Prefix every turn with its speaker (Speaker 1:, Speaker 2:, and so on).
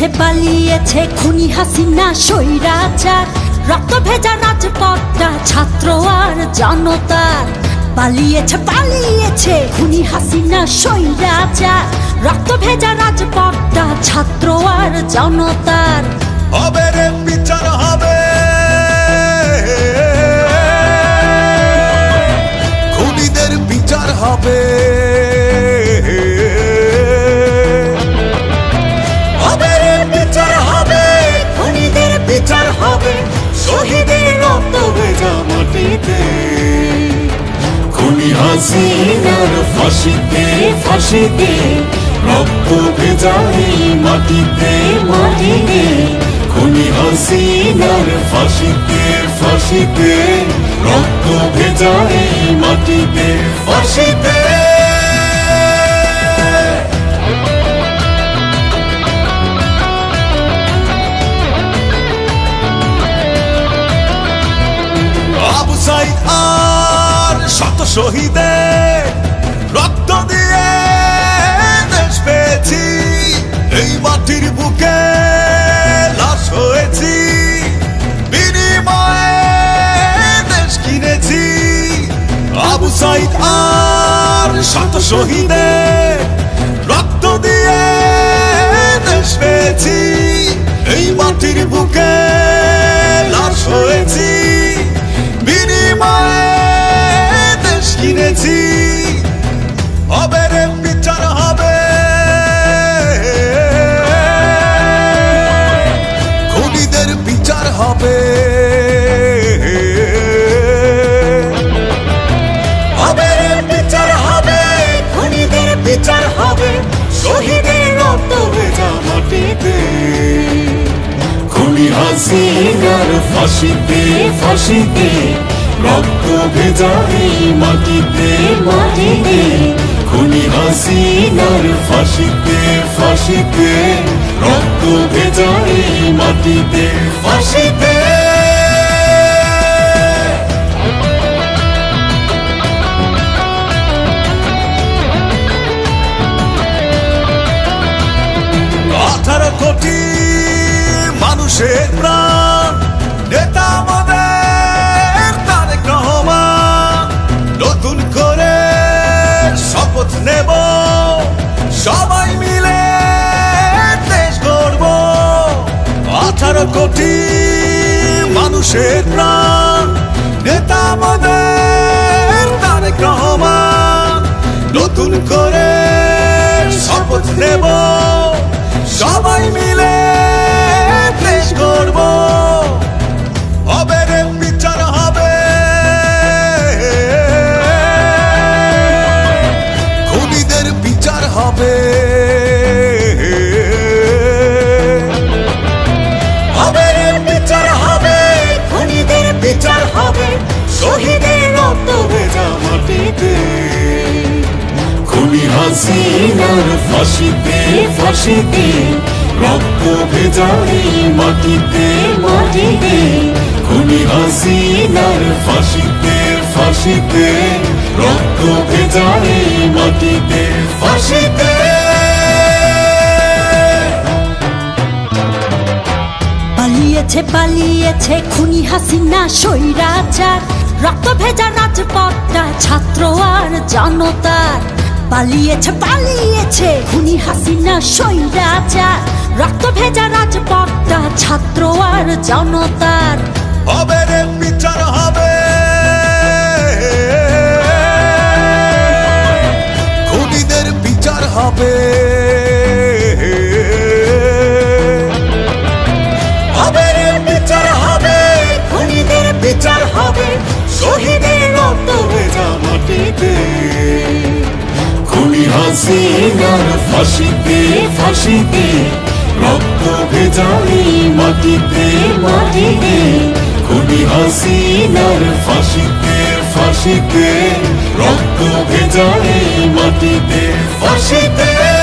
Speaker 1: পালিয়েছে পালিয়েছে, খুনি হাসিনা সৈরাচার রক্ত ভেজা রাজপথটা ছাত্র আর জনতার পালিয়েছে পালিয়েছে, খুনি হাসিনা সৈরাচার রক্ত ভেজা রাজপথটা ছাত্র আর জনতার।
Speaker 2: মাটিতে খুনি হাসিনার ফাঁসিতে ফাঁসিতে, রক্ত ভেজাই মাটিতে মাটিতে, খুনি হাসিনার ফাঁসিতে ফাঁসিতে, রক্ত ভেজাই মাটিতে, ফাঁসিতে। সাইদ আর শত শহীদের রক্ত দিয়ে দেশ পেয়েছি। এই মাটির বুকে লাশ হয়েছি। বিনিময়ে দেশ কিনেছি। আবু সাইদ আর শত শহীদের রক্ত দিয়ে দেশ পেয়েছি। এই মাটির বুকে কিনেছি। হবে রে বিচার হবে। খুনিদের বিচার হবে। বিচার হবে। বিচার হবে। ফাঁসিতে ফাঁসিতে। রক্ত ভেজা মাটিতে মাটিতে খুনি হাসিনার ফাঁসিতে ফাঁসিতে। রক্ত ভেজা এই মাটিতে, ফাঁসিতে। আঠারো কোটি মানুষের প্রাণ কোটি মানুষের প্রাণ। নেতা আমাদের তারেক রহমান, নতুন করে শপথ নেব। সবাই মিলে দেশ গড়ব। হবে রে, বিচার হবে। বিচার হবে। হাসিনার ফাঁসিতে খুনি ফাঁসিতে ফাঁসিতে, রক্ত
Speaker 1: পালিয়েছে পালিয়েছে খুনি হাসিনা সৈরাচার রক্ত ভেজা রাজপথটা ছাত্র আর জনতার পালিয়েছে পালিয়েছে। খুনি হাসিনা সৈরাচার রক্ত ভেজা রাজপথটা ছাত্র আর জনতার।
Speaker 2: হবে রে, বিচার হবে। হাসিনার ফাঁসিতে ফাঁসিতে, রক্ত ভেজাই মাটিতে মাটিতে। খুনি হাসিনার ফাঁসিতে ফাঁসিতে, রক্ত ভেজাই মাটিতে, ফাঁসিতে।